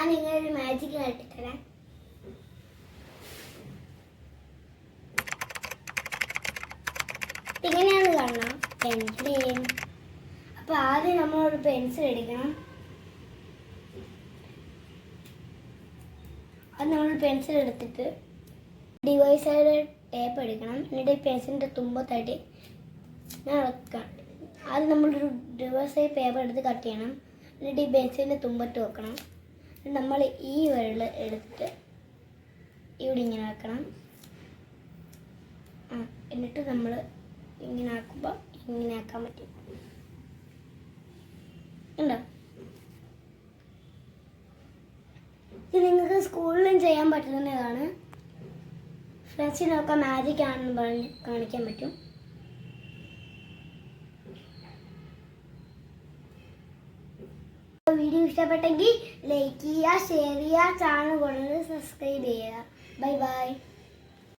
ഞാൻ ഇങ്ങനെ ഒരു മാജിക് കാട്ടിത്തരാം ഇങ്ങനെയാണ് കാണണം. പെൻസിൽ അപ്പൊ ആദ്യം നമ്മൾ ഒരു പെൻസിൽ എടുക്കണം. അത് നമ്മൾ പെൻസിൽ എടുത്തിട്ട് ഡിവൈസൈഡ് ടേപ്പ് എടുക്കണം. എന്നിട്ട് പെൻസിലിന്റെ തുമ്പത്തായിട്ട് ഞാൻ ആദ്യം നമ്മളൊരു ഡിവൈസായി പേപ്പർ എടുത്ത് കട്ട് ചെയ്യണം. എന്നിട്ട് ഈ പെൻസിലിന്റെ തുമ്പത്ത് വെക്കണം. നമ്മൾ ഈ വിരൽ എടുത്ത് ഇവിടെ ഇങ്ങനെ ആക്കണം. ആ എന്നിട്ട് നമ്മൾ ഇങ്ങനെ ആക്കുമ്പോൾ ഇങ്ങനെ ആക്കാൻ പറ്റും. ഉണ്ടോ? ഇത് നിങ്ങൾക്ക് സ്കൂളിലും ചെയ്യാൻ പറ്റുന്നതാണ്. ഫ്രണ്ട്സിനൊക്കെ മാജിക് ആണെന്ന് പറഞ്ഞ് കാണിക്കാൻ പറ്റും. വീഡിയോ ഇഷ്ടപ്പെട്ടെങ്കിൽ ലൈക്ക് ചെയ്യുക ഷെയർ ചെയ്യുക ചാനൽ കൂടുതൽ സബ്സ്ക്രൈബ് ചെയ്യുക. Bye bye